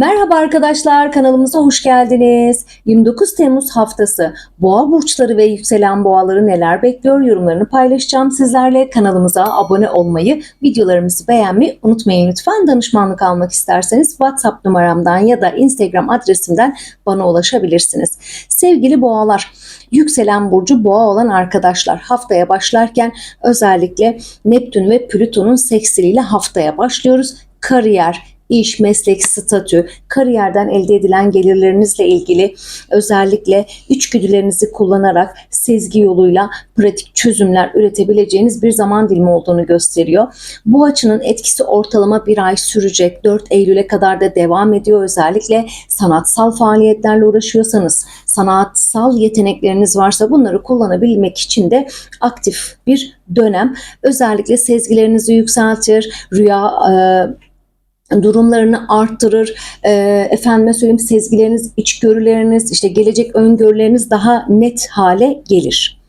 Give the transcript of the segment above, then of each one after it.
Merhaba arkadaşlar kanalımıza hoş geldiniz. 29 Temmuz haftası boğa burçları ve yükselen boğaları neler bekliyor yorumlarını paylaşacağım sizlerle. Kanalımıza abone olmayı, videolarımızı beğenmeyi unutmayın lütfen. Danışmanlık almak isterseniz WhatsApp numaramdan ya da Instagram adresimden bana ulaşabilirsiniz. Sevgili boğalar, yükselen burcu boğa olan arkadaşlar haftaya başlarken özellikle Neptün ve Plüton'un seksiliyle haftaya başlıyoruz. Kariyer, iş, meslek, statü, kariyerden elde edilen gelirlerinizle ilgili özellikle içgüdülerinizi kullanarak sezgi yoluyla pratik çözümler üretebileceğiniz bir zaman dilimi olduğunu gösteriyor. Bu açının etkisi ortalama bir ay sürecek. 4 Eylül'e kadar da devam ediyor. Özellikle sanatsal faaliyetlerle uğraşıyorsanız, sanatsal yetenekleriniz varsa bunları kullanabilmek için de aktif bir dönem. Özellikle sezgilerinizi yükseltir, rüya e, durumlarını arttırır. E, efendime söyleyeyim sezgileriniz, içgörüleriniz, işte gelecek öngörüleriniz daha net hale gelir.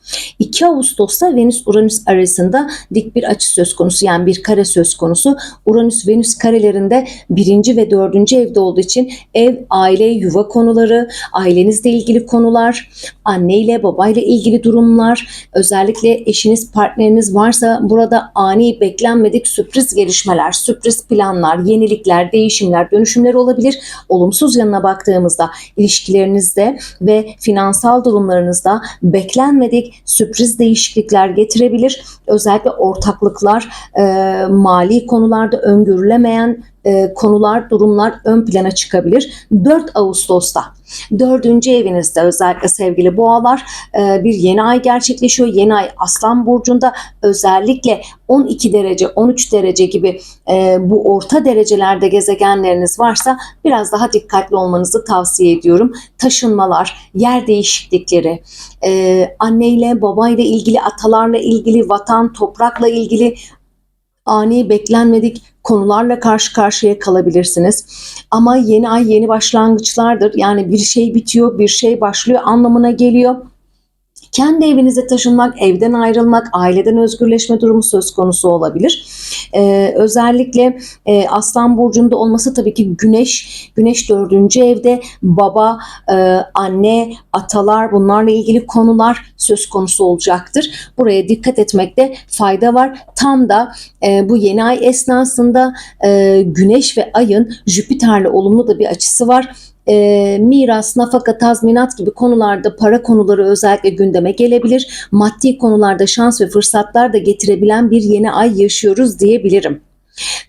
2 Ağustos'ta Venüs-Uranüs arasında dik bir açı söz konusu yani bir kare söz konusu. Uranüs-Venüs karelerinde birinci ve dördüncü evde olduğu için ev, aile, yuva konuları, ailenizle ilgili konular, anne ile baba ile ilgili durumlar, özellikle eşiniz, partneriniz varsa burada ani beklenmedik sürpriz gelişmeler, sürpriz planlar, yenilikler, değişimler, dönüşümler olabilir. Olumsuz yanına baktığımızda ilişkilerinizde ve finansal durumlarınızda beklenmedik sürpriz değişiklikler getirebilir. Özellikle ortaklıklar, e, mali konularda öngörülemeyen e, konular, durumlar ön plana çıkabilir. 4 Ağustos'ta dördüncü evinizde özellikle sevgili boğalar e, bir yeni ay gerçekleşiyor. Yeni ay Aslan Burcu'nda özellikle 12 derece, 13 derece gibi e, bu orta derecelerde gezegenleriniz varsa biraz daha dikkatli olmanızı tavsiye ediyorum. Taşınmalar, yer değişiklikleri, e, anneyle, babayla ilgili, atalarla ilgili, vatan, toprakla ilgili ani beklenmedik konularla karşı karşıya kalabilirsiniz. Ama yeni ay yeni başlangıçlardır. Yani bir şey bitiyor, bir şey başlıyor anlamına geliyor. Kendi evinize taşınmak, evden ayrılmak, aileden özgürleşme durumu söz konusu olabilir. Ee, özellikle e, Aslan Burcu'nda olması tabii ki Güneş, Güneş dördüncü evde baba, e, anne, atalar bunlarla ilgili konular söz konusu olacaktır. Buraya dikkat etmekte fayda var. Tam da e, bu yeni ay esnasında e, Güneş ve Ay'ın Jüpiter'le olumlu da bir açısı var e, miras, nafaka, tazminat gibi konularda para konuları özellikle gündeme gelebilir. Maddi konularda şans ve fırsatlar da getirebilen bir yeni ay yaşıyoruz diyebilirim.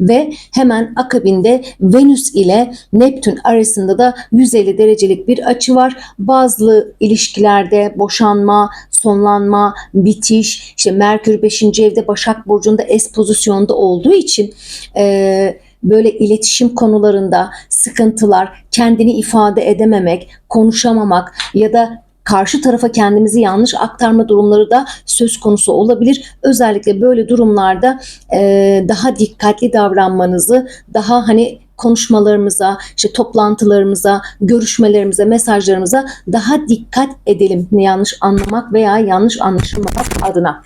Ve hemen akabinde Venüs ile Neptün arasında da 150 derecelik bir açı var. Bazı ilişkilerde boşanma, sonlanma, bitiş, işte Merkür 5. evde Başak Burcu'nda es pozisyonda olduğu için e, böyle iletişim konularında sıkıntılar, kendini ifade edememek, konuşamamak ya da karşı tarafa kendimizi yanlış aktarma durumları da söz konusu olabilir. Özellikle böyle durumlarda e, daha dikkatli davranmanızı, daha hani konuşmalarımıza, işte toplantılarımıza, görüşmelerimize, mesajlarımıza daha dikkat edelim. Yanlış anlamak veya yanlış anlaşılmamak adına.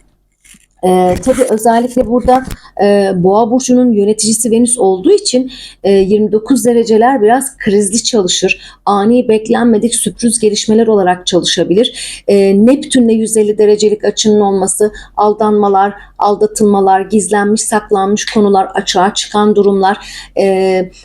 Ee, tabii özellikle burada e, Boğa burcunun yöneticisi Venüs olduğu için e, 29 dereceler biraz krizli çalışır. Ani beklenmedik sürpriz gelişmeler olarak çalışabilir. E, Neptünle 150 derecelik açının olması aldanmalar, aldatılmalar, gizlenmiş saklanmış konular, açığa çıkan durumlar, e,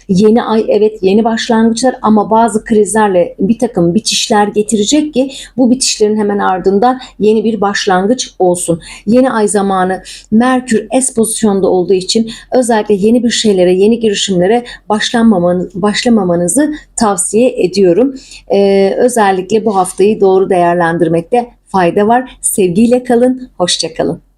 yeni ay evet yeni başlangıçlar ama bazı krizlerle bir takım bitişler getirecek ki bu bitişlerin hemen ardından yeni bir başlangıç olsun. Yeni ay zamanı Merkür es pozisyonda olduğu için özellikle yeni bir şeylere, yeni girişimlere başlamamanız, başlamamanızı tavsiye ediyorum. Ee, özellikle bu haftayı doğru değerlendirmekte fayda var. Sevgiyle kalın, hoşçakalın.